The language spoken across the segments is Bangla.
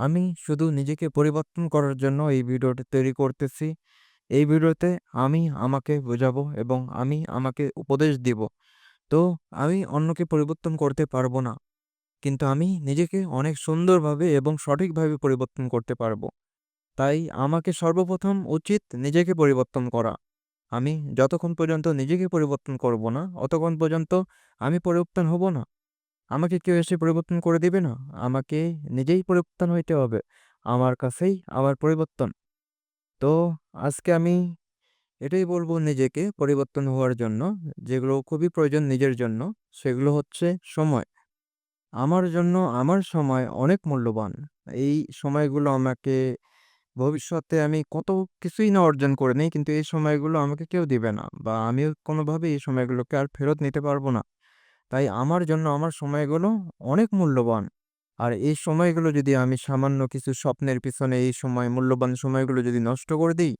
আমি শুধু নিজেকে পরিবর্তন করার জন্য এই ভিডিওটি তৈরি করতেছি। এই ভিডিওতে আমি আমাকে বোঝাবো এবং আমি আমাকে উপদেশ দিব। তো আমি অন্যকে পরিবর্তন করতে পারব না। কিন্তু আমি নিজেকে অনেক সুন্দরভাবে এবং সঠিকভাবে পরিবর্তন করতে পারব। তাই আমাকে সর্বপ্রথম উচিত নিজেকে পরিবর্তন করা। আমি যতক্ষণ পর্যন্ত নিজেকে পরিবর্তন করব না, অতক্ষণ পর্যন্ত আমি পরিবর্তন হব না। আমাকে কেউ এসে পরিবর্তন করে দিবে না। আমাকে নিজেই পরিবর্তন হইতে হবে। আমার কাছেই আমার পরিবর্তন। তো আজকে আমি এটাই বলব নিজেকে পরিবর্তন হওয়ার জন্য, যেগুলো খুবই প্রয়োজন নিজের জন্য, সেগুলো হচ্ছে সময়। আমার জন্য আমার সময় অনেক মূল্যবান। এই সময়গুলো আমাকে ভবিষ্যতে আমি কত কিছুই না অর্জন করে নিই কিন্তু এই সময়গুলো আমাকে কেউ দিবে না বা আমিও কোনোভাবেই এই সময়গুলোকে আর ফেরত নিতে পারব না। তাই আমার জন্য আমার সময়গুলো অনেক মূল্যবান। আর এই সময়গুলো যদি আমি সামান্য কিছু স্বপ্নের পিছনে এই সময় মূল্যবান সময়গুলো যদি নষ্ট করে দিই,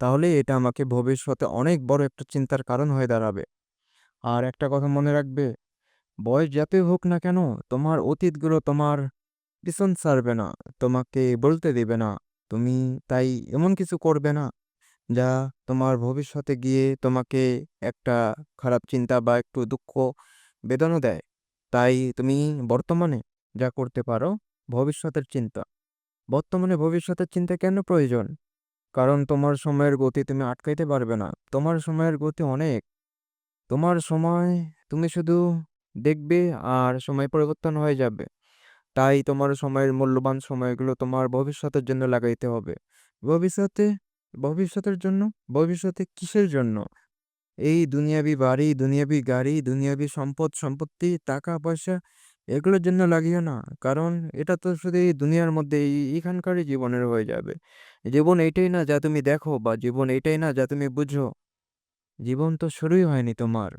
তাহলে এটা আমাকে ভবিষ্যতে অনেক বড় একটা চিন্তার কারণ হয়ে দাঁড়াবে। আর একটা কথা মনে রাখবে, বয়স যতই হোক না কেন, তোমার অতীতগুলো তোমার পিছন ছাড়বে না, তোমাকে বলতে দেবে না। তুমি তাই এমন কিছু করবে না, যা তোমার ভবিষ্যতে গিয়ে তোমাকে একটা খারাপ চিন্তা বা একটু দুঃখ বেদনা দেয়। তাই তুমি বর্তমানে যা করতে পারো, ভবিষ্যতের চিন্তা। বর্তমানে ভবিষ্যতের চিন্তা কেন প্রয়োজন? কারণ তোমার সময়ের গতি তুমি আটকাইতে পারবে না। তোমার সময়ের গতি অনেক। তোমার সময় তুমি শুধু দেখবে আর সময় পরিবর্তন হয়ে যাবে। তাই তোমার সময়ের মূল্যবান সময়গুলো তোমার ভবিষ্যতের জন্য লাগাইতে হবে। ভবিষ্যতে ভবিষ্যতের জন্য? ভবিষ্যতে কিসের জন্য? এই দুনিয়াবি বাড়ি, দুনিয়াবি গাড়ি, দুনিয়াবি সম্পদ, সম্পত্তি, টাকা-পয়সা এগুলোর জন্য লাগিও না। কারণ এটা তো শুধু এই দুনিয়ার মধ্যে এই এখানকারই জীবনের হয়ে যাবে। জীবন এইটাই না যা তুমি দেখো বা জীবন এইটাই না যা তুমি বুঝো। জীবন তো শুরুই হয়নি তোমার।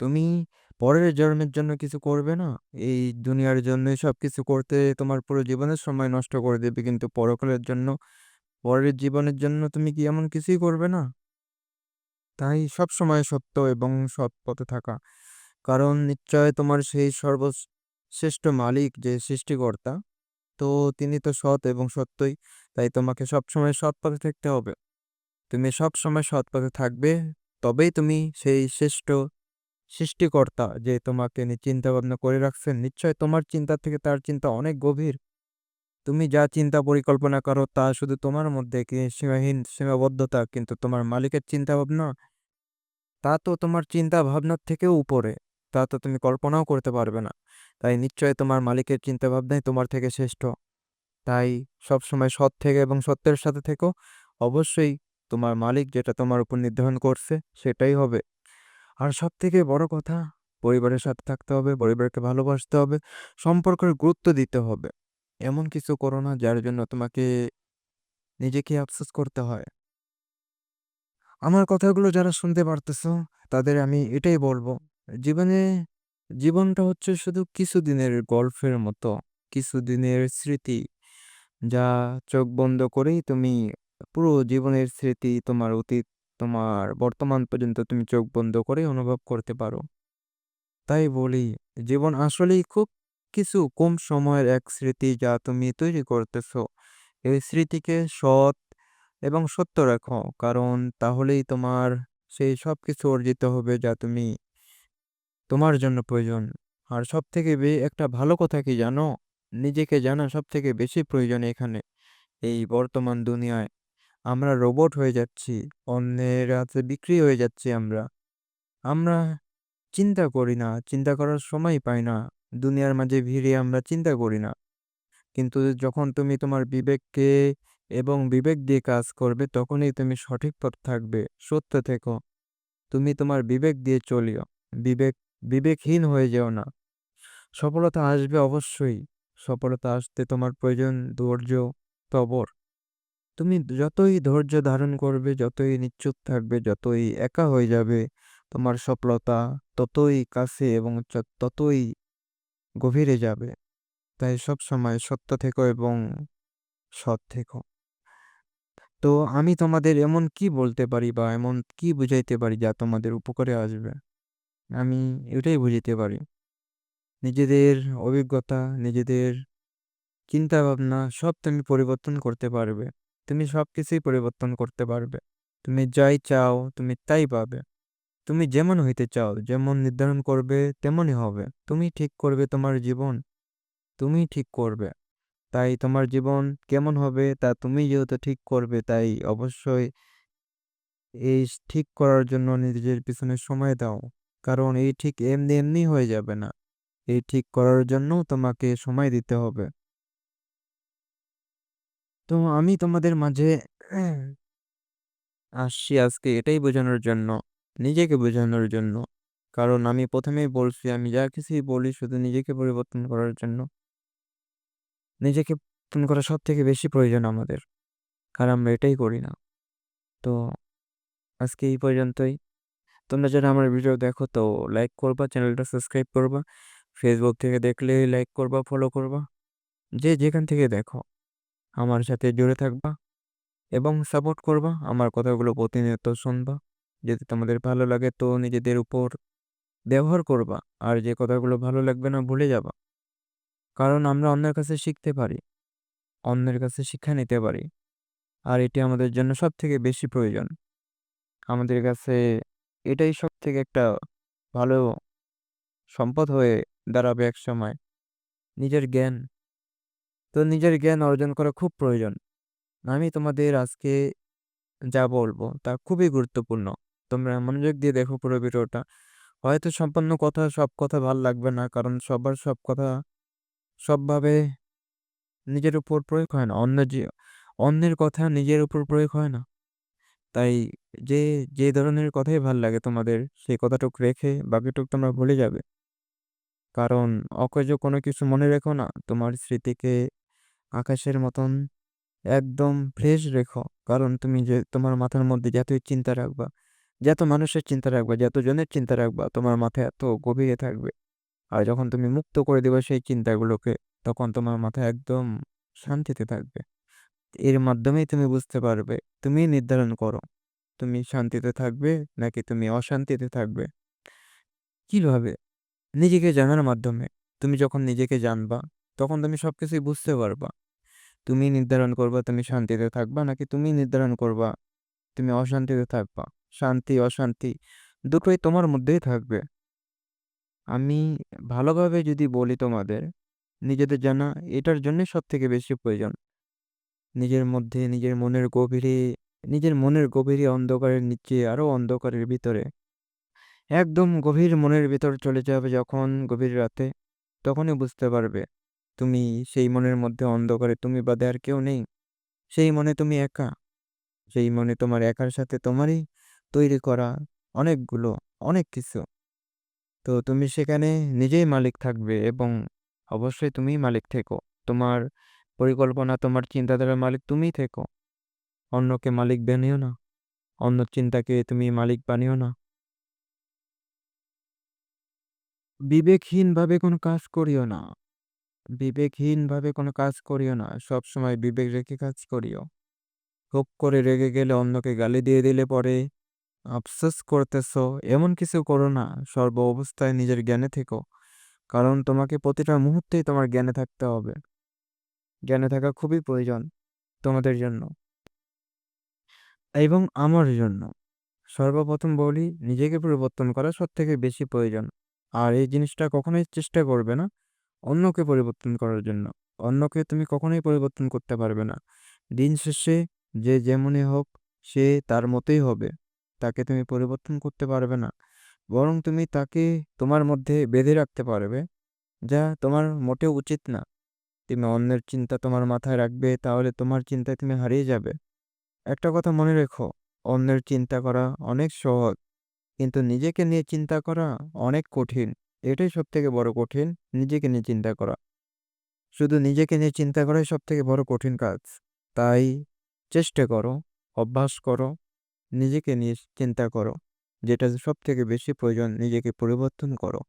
তুমি পরের জন্মের জন্য কিছু করবে না? এই দুনিয়ার জন্যই সবকিছু করতে তোমার পুরো জীবনের সময় নষ্ট করে দেবে কিন্তু পরকালের জন্য, পরের জীবনের জন্য তুমি কি এমন কিছুই করবে না? তাই সবসময় সত্য এবং সৎ পথে থাকা। কারণ নিশ্চয় তোমার সেই সর্বশ্রেষ্ঠ মালিক যে সৃষ্টিকর্তা, তো তিনি তো সৎ এবং সত্যই। তাই তোমাকে সবসময় সৎ পথে থাকতে হবে। তুমি সবসময় সৎ পথে থাকবে, তবেই তুমি সেই শ্রেষ্ঠ সৃষ্টিকর্তা যে তোমাকে নিয়ে চিন্তা ভাবনা করে রাখছেন, নিশ্চয় তোমার চিন্তা থেকে তার চিন্তা অনেক গভীর। তুমি যা চিন্তা পরিকল্পনা করো তা শুধু তোমার মধ্যে সীমাহীন সীমাবদ্ধতা, কিন্তু তোমার মালিকের চিন্তা ভাবনা তা তো তোমার চিন্তা ভাবনার থেকেও উপরে। তা তো তুমি কল্পনাও করতে পারবে না। তাই নিশ্চয় তোমার মালিকের চিন্তা ভাবনাই তোমার থেকে শ্রেষ্ঠ। তাই সবসময় সৎ থেকে এবং সত্যের সাথে থেকো। অবশ্যই তোমার মালিক যেটা তোমার উপর নির্ধারণ করছে সেটাই হবে। আর সবথেকে বড় কথা পরিবারের সাথে থাকতে হবে, পরিবারকে ভালোবাসতে হবে, সম্পর্কের গুরুত্ব দিতে হবে। এমন কিছু করো না যার জন্য তোমাকে নিজেকে আফসোস করতে হয়। আমার কথাগুলো যারা শুনতে পারতেছো, তাদের আমি এটাই বলব, জীবনে জীবনটা হচ্ছে শুধু কিছুদিনের গল্পের মতো, কিছুদিনের স্মৃতি, যা চোখ বন্ধ করেই তুমি পুরো জীবনের স্মৃতি, তোমার অতীত, তোমার বর্তমান পর্যন্ত তুমি চোখ বন্ধ করেই অনুভব করতে পারো। তাই বলি, জীবন আসলেই খুব কিছু কম সময়ের এক স্মৃতি যা তুমি তৈরি করতেছো। এই স্মৃতিকে সৎ এবং সত্য রাখো, কারণ তাহলেই তোমার সেই সব কিছু অর্জিত হবে যা তুমি তোমার জন্য প্রয়োজন। আর সবথেকে বে একটা ভালো কথা কি জানো? নিজেকে জানা সব থেকে বেশি প্রয়োজন এখানে, এই বর্তমান দুনিয়ায়। আমরা রোবট হয়ে যাচ্ছি, অন্যের হাতে বিক্রি হয়ে যাচ্ছি আমরা। আমরা চিন্তা করি না, চিন্তা করার সময় পাই না। দুনিয়ার মাঝে ভিড়ে আমরা চিন্তা করি না। কিন্তু যখন তুমি তোমার বিবেককে এবং বিবেক দিয়ে কাজ করবে, তখনই তুমি সঠিক পথ থাকবে। সত্য থেকো। তুমি তোমার বিবেক দিয়ে চলিও। বিবেক বিবেকহীন হয়ে যেও না। সফলতা আসবে অবশ্যই। সফলতা আসতে তোমার প্রয়োজন ধৈর্য, সবর। তুমি যতই ধৈর্য ধারণ করবে, যতই নিশ্চুপ থাকবে, যতই একা হয়ে যাবে, তোমার সফলতা ততই কাছে এবং ততই গভীরে যাবে। তাই সবসময় সত্য থেকো এবং সৎ থেকো। তো আমি তোমাদের এমন কি বলতে পারি বা এমন কি বুঝাইতে পারি যা তোমাদের উপকারে আসবে? আমি এটাই বুঝাইতে পারি। নিজেদের অভিজ্ঞতা, নিজেদের চিন্তাভাবনা সব তুমি পরিবর্তন করতে পারবে। তুমি সব কিছুই পরিবর্তন করতে পারবে। তুমি যাই চাও তুমি তাই পাবে। তুমি যেমন হইতে চাও, যেমন নির্ধারণ করবে তেমনই হবে। তুমি ঠিক করবে তোমার জীবন, তুমি ঠিক করবে। তাই তোমার জীবন কেমন হবে তা তুমি যেহেতু ঠিক করবে তাই অবশ্যই এই ঠিক করার জন্য নিজের পিছনে সময় দাও। কারণ এই ঠিক এমনি, এমনি হয়ে যাবে না। এই ঠিক করার জন্যও তোমাকে সময় দিতে হবে। তো আমি তোমাদের মাঝে আসছি আজকে এটাই বোঝানোর জন্য, নিজেকে বোঝানোর জন্য। কারণ আমি প্রথমেই বলছি আমি যা কিছুই বলি শুধু নিজেকে পরিবর্তন করার জন্য। নিজেকে পরিবর্তন করা সবথেকে বেশি প্রয়োজন আমাদের। আর আমরা এটাই করি না। তো আজকে এই পর্যন্তই। তোমরা যারা আমার ভিডিও দেখো তো লাইক করবা, চ্যানেলটা সাবস্ক্রাইব করবা। ফেসবুক থেকে দেখলে লাইক করবা, ফলো করবা। যে যেখান থেকে দেখো আমার সাথে জুড়ে থাকবা এবং সাপোর্ট করবা। আমার কথাগুলো প্রতিনিয়ত শুনবা। যদি তোমাদের ভালো লাগে তো নিজেদের উপর ব্যবহার করবা। আর যে কথাগুলো ভালো লাগবে না ভুলে যাবা। কারণ আমরা অন্যের কাছে শিখতে পারি। অন্যের কাছে শিক্ষা নিতে পারি। আর এটি আমাদের জন্য সব থেকে বেশি প্রয়োজন। আমাদের কাছে এটাই সব থেকে একটা ভালো সম্পদ হয়ে দাঁড়াবে এক সময় নিজের জ্ঞান। তো নিজের জ্ঞান অর্জন করা খুব প্রয়োজন। আমি তোমাদের আজকে যা বলব তা খুবই গুরুত্বপূর্ণ। তোমরা মনোযোগ দিয়ে দেখো পুরো ভিডিওটা। হয়তো সম্পূর্ণ কথা সব কথা ভালো লাগবে না। কারণ সবার সব কথা সবভাবে নিজের উপর প্রয়োগ হয় না। অন্য যে অন্যের কথা নিজের উপর প্রয়োগ হয় না। তাই যে, যে ধরনের কথাই ভালো লাগে তোমাদের সেই কথাটুক রেখে বাকিটুক তোমরা ভুলে যাবে। কারণ অকেজো কোনো কিছু মনে রেখো না। তোমার স্মৃতিকে আকাশের মতন একদম ফ্রেশ রেখো। কারণ তুমি যে তোমার মাথার মধ্যে যতই চিন্তা রাখবা, যত মানুষের চিন্তা রাখবা, যতজনের চিন্তা রাখবা তোমার মাথায় এত গভীরে থাকবে। আর যখন তুমি মুক্ত করে দিবা সেই চিন্তাগুলোকে তখন তোমার মাথা একদম শান্তিতে থাকবে। এর মাধ্যমেই তুমি বুঝতে পারবে। তুমিই নির্ধারণ করো। তুমি শান্তিতে থাকবে নাকি তুমি অশান্তিতে থাকবে। কীভাবে? নিজেকে জানার মাধ্যমে। তুমি যখন নিজেকে জানবা তখন তুমি সবকিছুই বুঝতে পারবা। তুমি নির্ধারণ করবা তুমি শান্তিতে থাকবা নাকি তুমি নির্ধারণ করবা তুমি অশান্তিতে থাকবা। শান্তি অশান্তি দুটোই তোমার মধ্যেই থাকবে। আমি ভালোভাবে যদি বলি তোমাদের, নিজেদের জানা এটার জন্যে সব থেকে বেশি প্রয়োজন। নিজের মধ্যে নিজের মনের গভীরে, নিজের মনের গভীরে অন্ধকারের নিচে আরও অন্ধকারের ভিতরে একদম গভীর মনের ভিতর চলে যাবে যখন গভীর রাতে, তখনই বুঝতে পারবে তুমি সেই মনের মধ্যে অন্ধকারে তুমি বাদে আর কেউ নেই। সেই মনে তুমি একা। সেই মনে তোমার একার সাথে তোমারই তৈরি করা অনেকগুলো, অনেক কিছু। তো তুমি সেখানে নিজেই মালিক থাকবে এবং অবশ্যই তুমি মালিক থেকো। তোমার পরিকল্পনা, তোমার চিন্তাধারার মালিক তুমিই থেকো। অন্যকে মালিক বানিও না। অন্য চিন্তাকে তুমি মালিক বানিও না। বিবেকহীনভাবে কোনো কাজ করিও না। বিবেকহীনভাবে কোনো কাজ করিও না। সবসময় বিবেক রেখে কাজ করিও। হোক করে রেগে গেলে অন্যকে গালি দিয়ে দিলে পরে আফসোস করতেছ, এমন কিছু করো না। সর্ব অবস্থায় নিজের জ্ঞানে থেকো। কারণ তোমাকে প্রতিটা মুহূর্তেই তোমার জ্ঞানে থাকতে হবে। জ্ঞানে থাকা খুবই প্রয়োজন তোমাদের জন্য। এবং আমার জন্য। সর্বপ্রথম বলি, নিজেকে পরিবর্তন করা সব থেকে বেশি প্রয়োজন। আর এই জিনিসটা কখনোই চেষ্টা করবে না অন্যকে পরিবর্তন করার জন্য। অন্যকে তুমি কখনোই পরিবর্তন করতে পারবে না। দিন শেষে যে যেমনই হোক, সে তার মতোই হবে। তাকে তুমি পরিবর্তন করতে পারবে না। বরং তুমি তাকে তোমার মধ্যে বেঁধে রাখতে পারবে, যা তোমার মোটেও উচিত না। তুমি অন্যের চিন্তা তোমার মাথায় রাখবে তাহলে তোমার চিন্তায় তুমি হারিয়ে যাবে। একটা কথা মনে রেখো, অন্যের চিন্তা করা অনেক সহজ। কিন্তু নিজেকে নিয়ে চিন্তা করা অনেক কঠিন। এটাই সবথেকে বড় কঠিন, নিজেকে নিয়ে চিন্তা করা। শুধু নিজেকে নিয়ে চিন্তা করাই সবথেকে বড় কঠিন কাজ। তাই চেষ্টা করো, অভ্যাস করো, নিজেকে নিয়ে চিন্তা করো। যেটা সবথেকে বেশি প্রয়োজন নিজেকে পরিবর্তন করো।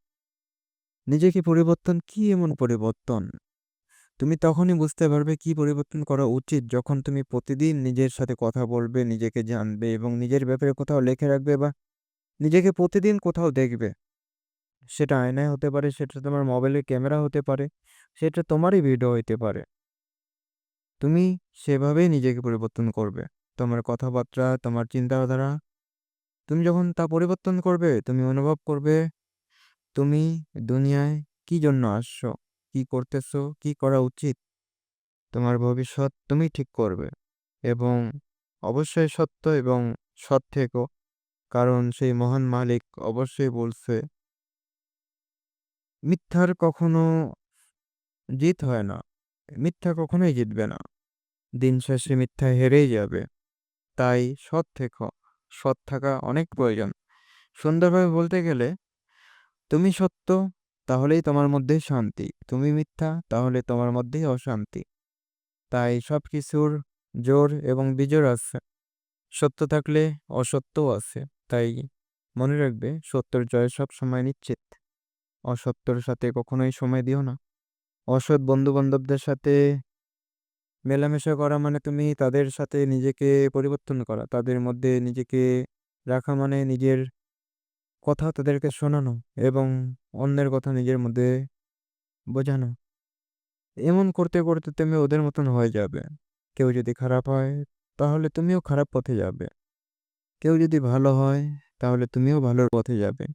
নিজেকে পরিবর্তন কি এমন পরিবর্তন? তুমি তখনই বুঝতে পারবে কি পরিবর্তন করা উচিত যখন তুমি প্রতিদিন নিজের সাথে কথা বলবে, নিজেকে জানবে এবং নিজের ব্যাপারে কোথাও লেখে রাখবে বা নিজেকে প্রতিদিন কোথাও দেখবে। সেটা আয়নায় হতে পারে, সেটা তোমার মোবাইলের ক্যামেরা হতে পারে, সেটা তোমারই ভিডিও হইতে পারে। তুমি সেভাবেই নিজেকে পরিবর্তন করবে। তোমার কথাবার্তা, তোমার চিন্তাধারা তুমি যখন তা পরিবর্তন করবে, তুমি অনুভব করবে তুমি দুনিয়ায় কি জন্য আসছো? কি করতেছো? কি করা উচিত? তোমার ভবিষ্যৎ তুমি ঠিক করবে এবং অবশ্যই সত্য এবং সৎ থেকো। কারণ সেই মহান মালিক অবশ্যই বলছে মিথ্যার কখনো জিত হয় না। মিথ্যা কখনোই জিতবে না। দিন শেষে মিথ্যা হেরেই যাবে। তাই সৎ থেকো। সৎ থাকা অনেক প্রয়োজন। সুন্দরভাবে বলতে গেলে, তুমি সত্য, তাহলেই তোমার মধ্যে শান্তি। তুমি মিথ্যা, তাহলে তোমার মধ্যেই অশান্তি। তাই সব কিছুর জোর এবং বিজোড় আছে। সত্য থাকলে অসত্যও আছে। তাই মনে রাখবে, সত্যের জয় সব সময় নিশ্চিত। অসত্যর সাথে কখনোই সময় দিও না। অসৎ বন্ধু-বান্ধবদের সাথে মেলামেশা করা মানে তুমি তাদের সাথে নিজেকে পরিবর্তন করা। তাদের মধ্যে নিজেকে রাখা মানে নিজের কথা তাদেরকে শোনানো এবং অন্যের কথা নিজের মধ্যে বোঝানো। এমন করতে, করতে তুমি ওদের মতন হয়ে যাবে। কেউ যদি খারাপ হয় তাহলে তুমিও খারাপ পথে যাবে। কেউ যদি ভালো হয় তাহলে তুমিও ভালোর পথে যাবে।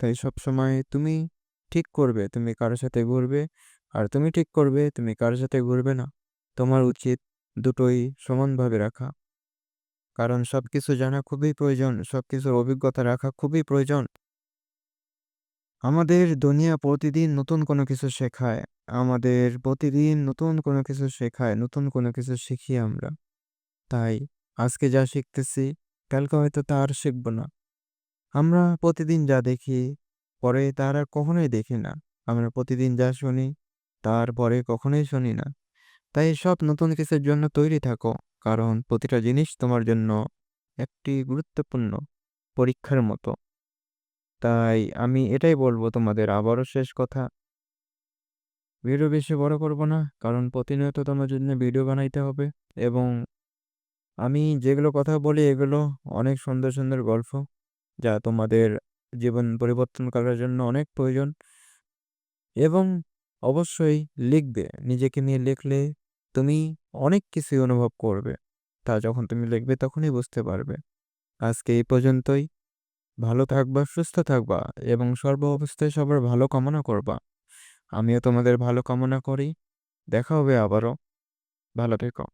তাই সবসময় তুমি ঠিক করবে তুমি কারও সাথে ঘুরবে আর তুমি ঠিক করবে তুমি কারও সাথে ঘুরবে না। তোমার উচিত দুটোই সমানভাবে রাখা। কারণ সবকিছু জানা খুবই প্রয়োজন। সবকিছুর অভিজ্ঞতা রাখা খুবই প্রয়োজন। আমাদের দুনিয়া প্রতিদিন নতুন কোনো কিছু শেখায়। আমাদের প্রতিদিন নতুন কোনো কিছু শেখায়, নতুন কোনো কিছু শিখি আমরা। তাই আজকে যা শিখতেছি কালকে হয়তো তা আর শিখব না। আমরা প্রতিদিন যা দেখি পরে তার আর কখনোই দেখি না। আমরা প্রতিদিন যা শুনি তার পরে কখনোই শুনি না। তাই সব নতুন কিছুর জন্য তৈরি থাকো। কারণ প্রতিটা জিনিস তোমার জন্য একটি গুরুত্বপূর্ণ পরীক্ষার মতো। তাই আমি এটাই বলব তোমাদের আবারও শেষ কথা। ভিডিও বেশি বড় করব না। কারণ প্রতিনিয়ত তোমার জন্য ভিডিও বানাইতে হবে এবং আমি যেগুলো কথা বলি এগুলো অনেক সুন্দর, সুন্দর গল্প যা তোমাদের জীবন পরিবর্তন করার জন্য অনেক প্রয়োজন। এবং অবশ্যই লিখবে। নিজেকে নিয়ে লিখলে তুমি অনেক কিছুই অনুভব করবে। তা যখন তুমি লিখবে তখনই বুঝতে পারবে। আজকে এই পর্যন্তই। ভালো থাকবা, সুস্থ থাকবা এবং সর্ব অবস্থায় সবার ভালো কামনা করবা। আমিও তোমাদের ভালো কামনা করি। দেখা হবে আবারও। ভালো থেকো।